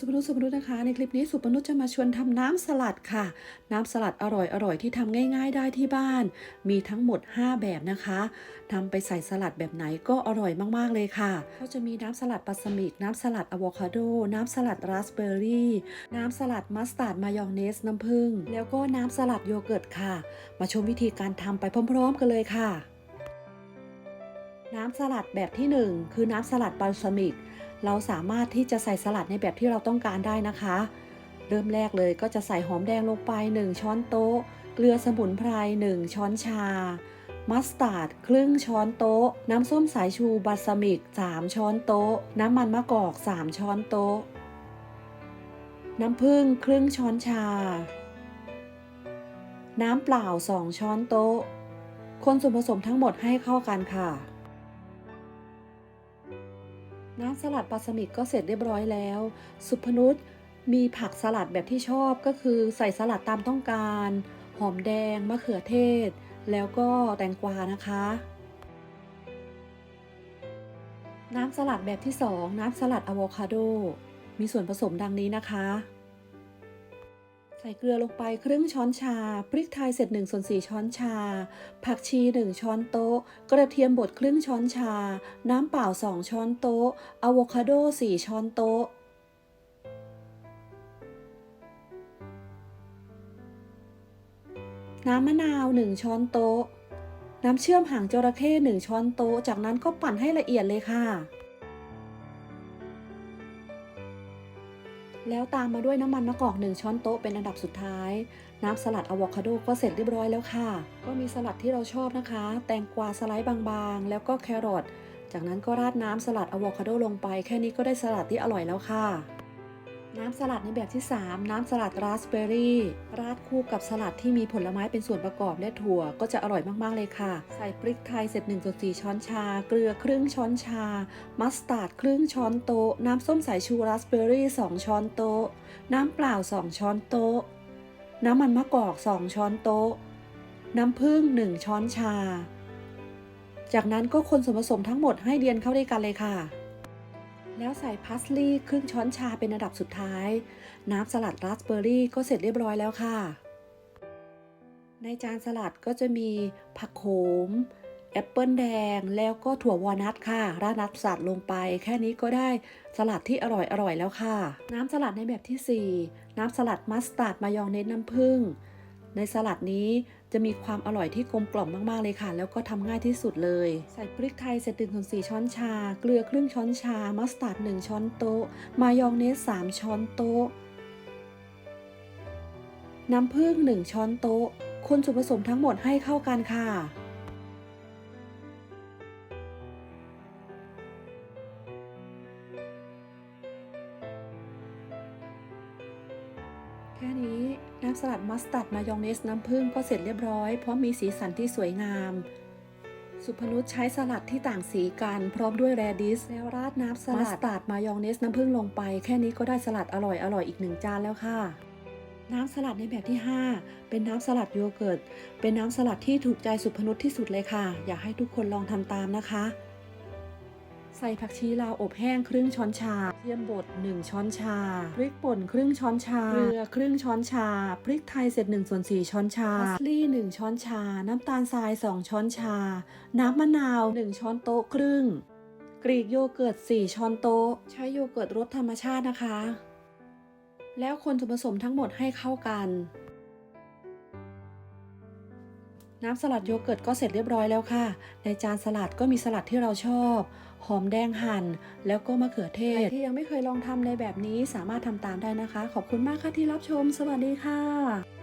สุปนุชสุปนุชนะคะ ในคลิปนี้สุปนุจะมาชวนทำน้ำสลัดค่ะ น้ำสลัดอร่อยอร่อยที่ทำง่ายๆได้ที่บ้าน มีทั้งหมด 5 แบบนะคะทำไปใส่สลัดแบบไหนก็อร่อยมากๆเลยค่ะก็จะมีน้ำสลัดปลาสมิก น้ำสลัดอะโวคาโด น้ำสลัดราสเบอร์รี่น้ำสลัดมัสตาร์ดมายองเนสน้ำผึ้งแล้วก็น้ำสลัดโยเกิร์ตค่ะ มาชมวิธีการทำไปพร้อม ๆ กันเลยค่ะ น้ำสลัดแบบที่ 1 คือน้ำสลัดบัลซามิก เราสามารถที่จะใส่สลัดในแบบที่เราต้องการได้นะคะ เริ่มแรกเลยก็จะใส่หอมแดงลงไป 1 ช้อนโต๊ะ เกลือสมุนไพร 1 ช้อนชา มัสตาร์ดครึ่งช้อนโต๊ะ น้ำส้มสายชูบัลซามิก 3 ช้อนโต๊ะ น้ำมันมะกอก 3 ช้อนโต๊ะ น้ำผึ้งครึ่งช้อนชา น้ำเปล่า 2 ช้อนโต๊ะ คนส่วนผสมทั้งหมดให้เข้ากันค่ะ น้ำสลัดปลาสมิกก็เสร็จเรียบร้อยแล้ว สุพนุษมีผักสลัดแบบที่ชอบก็คือใส่สลัดตามต้องการ หอมแดง มะเขือเทศ แล้วก็แตงกวานะคะ น้ำสลัดแบบที่ 2 น้ำสลัดอะโวคาโด มีส่วนผสมดังนี้นะคะ ใส่เกลือลงไปครึ่งช้อนชา พริกไทยเสร็จ1ส่วน4ช้อนชา ผักชี1ช้อนโต๊ะ กระเทียมบดครึ่งช้อนชา น้ำเปล่า2ช้อนโต๊ะอะโวคาโด4ช้อนโต๊ะ น้ำมะนาว1ช้อนโต๊ะ น้ำเชื่อมหางจระเข้1ช้อนโต๊ะ จากนั้นก็ปั่นให้ละเอียดเลยค่ะ แล้วตามมาด้วยน้ำมันมะกอก1ช้อนโต๊ะเป็นอันดับสุดท้าย น้ำสลัดอะโวคาโดก็เสร็จเรียบร้อยแล้วค่ะ ก็มีสลัดที่เราชอบนะคะ แตงกวาสไลด์บางๆ แล้วก็แครอทจากนั้นก็ราดน้ำสลัดอะโวคาโดลงไป แค่นี้ก็ได้สลัดที่อร่อยแล้วค่ะ น้ำสลัดในแบบที่ 3 น้ำสลัดราสเบอร์รี่ ราดคู่กับสลัดที่มีผลไม้เป็นส่วนประกอบและถั่วก็จะอร่อยมาก ๆ เลยค่ะ ใส่พริกไทยเสร็จ1ส่วน4ช้อนชา เกลือครึ่งช้อนชา มัสตาร์ดครึ่งช้อนโต๊ะ น้ำส้มสายชูราสเบอร์รี่ 2 ช้อนโต๊ะ น้ำเปล่า 2 ช้อนโต๊ะ น้ำมันมะกอก 2 ช้อนโต๊ะ น้ำผึ้ง 1 ช้อนชา จากนั้นก็คนส่วนผสมทั้งหมดให้เรียนเข้าด้วยกันเลยค่ะ แล้วใส่พาสลีย์ครึ่งช้อนชาเป็นอันดับสุดท้าย น้ำสลัดราสเบอร์รี่ก็เสร็จเรียบร้อยแล้วค่ะ ในจานสลัดก็จะมีผักโขม แอปเปิลแดงแล้วก็ถั่ววอลนัทค่ะ ราดนัทสลัดลงไป แค่นี้ก็ได้สลัดที่อร่อยอร่อยแล้วค่ะ น้ำสลัดในแบบที่ 4 น้ำสลัดมัสตาร์ดมายองเนสน้ำผึ้งในสลัดนี้ จะมีความอร่อยที่กลมกล่อมมากๆเลยค่ะ แล้วก็ทำง่ายที่สุดเลย ใส่พริกไทยเสร็จหนึ่งส่วนสี่ช้อนชา เกลือครึ่งช้อนชา มัสตาร์ดหนึ่งช้อนโต๊ะ มายองเนสสามช้อนโต๊ะ น้ำผึ้งหนึ่งช้อนโต๊ะ คนส่วนผสมทั้งหมดให้เข้ากันค่ะแค่นี้ น้ำสลัดมัสตาร์ดมายองเนสน้ำผึ้งก็เสร็จเรียบร้อย เพราะมีสีสันที่สวยงาม สุพนุชใช้สลัดที่ต่างสีกันพร้อมด้วยแรดิสแล้วราดน้ำสลัดมัสตาร์ดมายองเนสน้ำผึ้งลงไป แค่นี้ก็ได้สลัดอร่อยอร่อยอีกหนึ่งจานแล้วค่ะ น้ำสลัดในแบบที่ 5 เป็นน้ำสลัดโยเกิร์ตเป็นน้ำสลัดที่ถูกใจสุพนุชที่สุดเลยค่ะ อยากให้ทุกคนลองทำตามนะคะ ใส่ผักชีลาวอบแห้งครึ่งช้อนชาเทียมบด 1 ช้อนชา พริกป่นครึ่งช้อนชา เกลือครึ่งช้อนชา พริกไทยเสร็จ1ส่วน4ช้อนชาพาสลี่ 1 ช้อนชา น้ำตาลทราย 2 ช้อนชา น้ำมะนาว 1 ช้อนโต๊ะครึ่ง กรีกโยเกิร์ต 4 ช้อนโต๊ะ ใช้โยเกิร์ตรสธรรมชาตินะคะ แล้วคนส่วนผสมทั้งหมดให้เข้ากัน น้ำสลัดโยเกิร์ตก็เสร็จเรียบร้อยแล้วค่ะ ในจานสลัดก็มีสลัดที่เราชอบ หอมแดงหั่น แล้วก็มะเขือเทศ ที่ยังไม่เคยลองทำในแบบนี้สามารถทำตามได้นะคะ ขอบคุณมากค่ะที่รับชม สวัสดีค่ะ